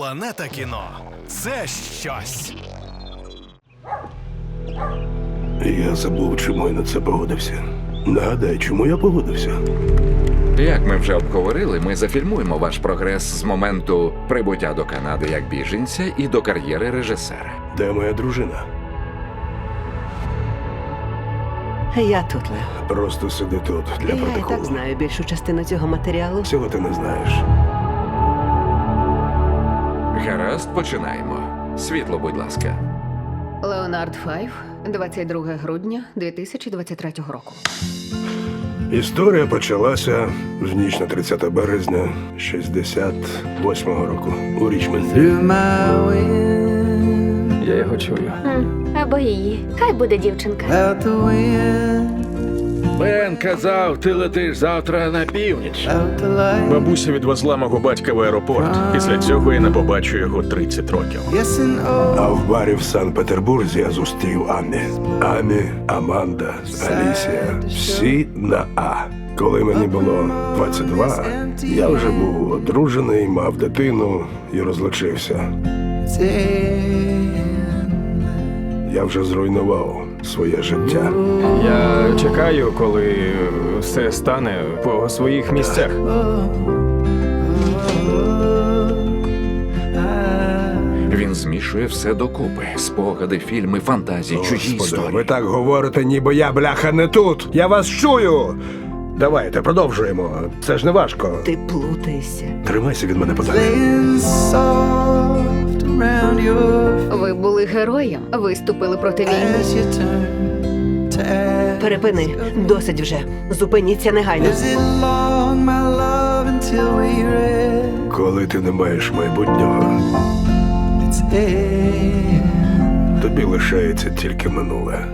Планета кіно це щось. Я забув, чому я на це погодився. Нагадай, чому я погодився? Як ми вже обговорили, ми зафільмуємо ваш прогрес з моменту прибуття до Канади як біженця і до кар'єри режисера. Де моя дружина? Я тут, Лео. Просто сиди тут для Я і так знаю більшу частину цього матеріалу. Всього ти не знаєш. Гаразд, починаємо. Світло, будь ласка. Леонард Файв, 22 грудня 2023 року. Історія почалася в ніч на 30 березня 68-го року у Річмонді. Я його чую. Або її. Хай буде дівчинка. Out the wind, Бен казав, ти летиш завтра на північ. Бабуся відвезла мого батька в аеропорт. Після цього я не побачу його 30 років. А в барі в Санкт-Петербурзі я зустрів Амі. Амі, Аманда, Алісія. Всі на А. Коли мені було 22, я вже був одружений, мав дитину і розлучився. Я вже зруйнував своє життя. Я чекаю, коли все стане по своїх місцях. Він змішує все докупи: спогади, фільми, фантазії, чужі Господи, ви так говорите, ніби я бляха не тут. Я вас чую. Давайте продовжуємо. Це ж не важко. Ти плутаєшся. Тримайся від мене подалі. Ви були героєм, виступили проти війни. Перепини, досить вже. Зупиніться негайно. Коли ти не маєш майбутнього, тобі лишається тільки минуле.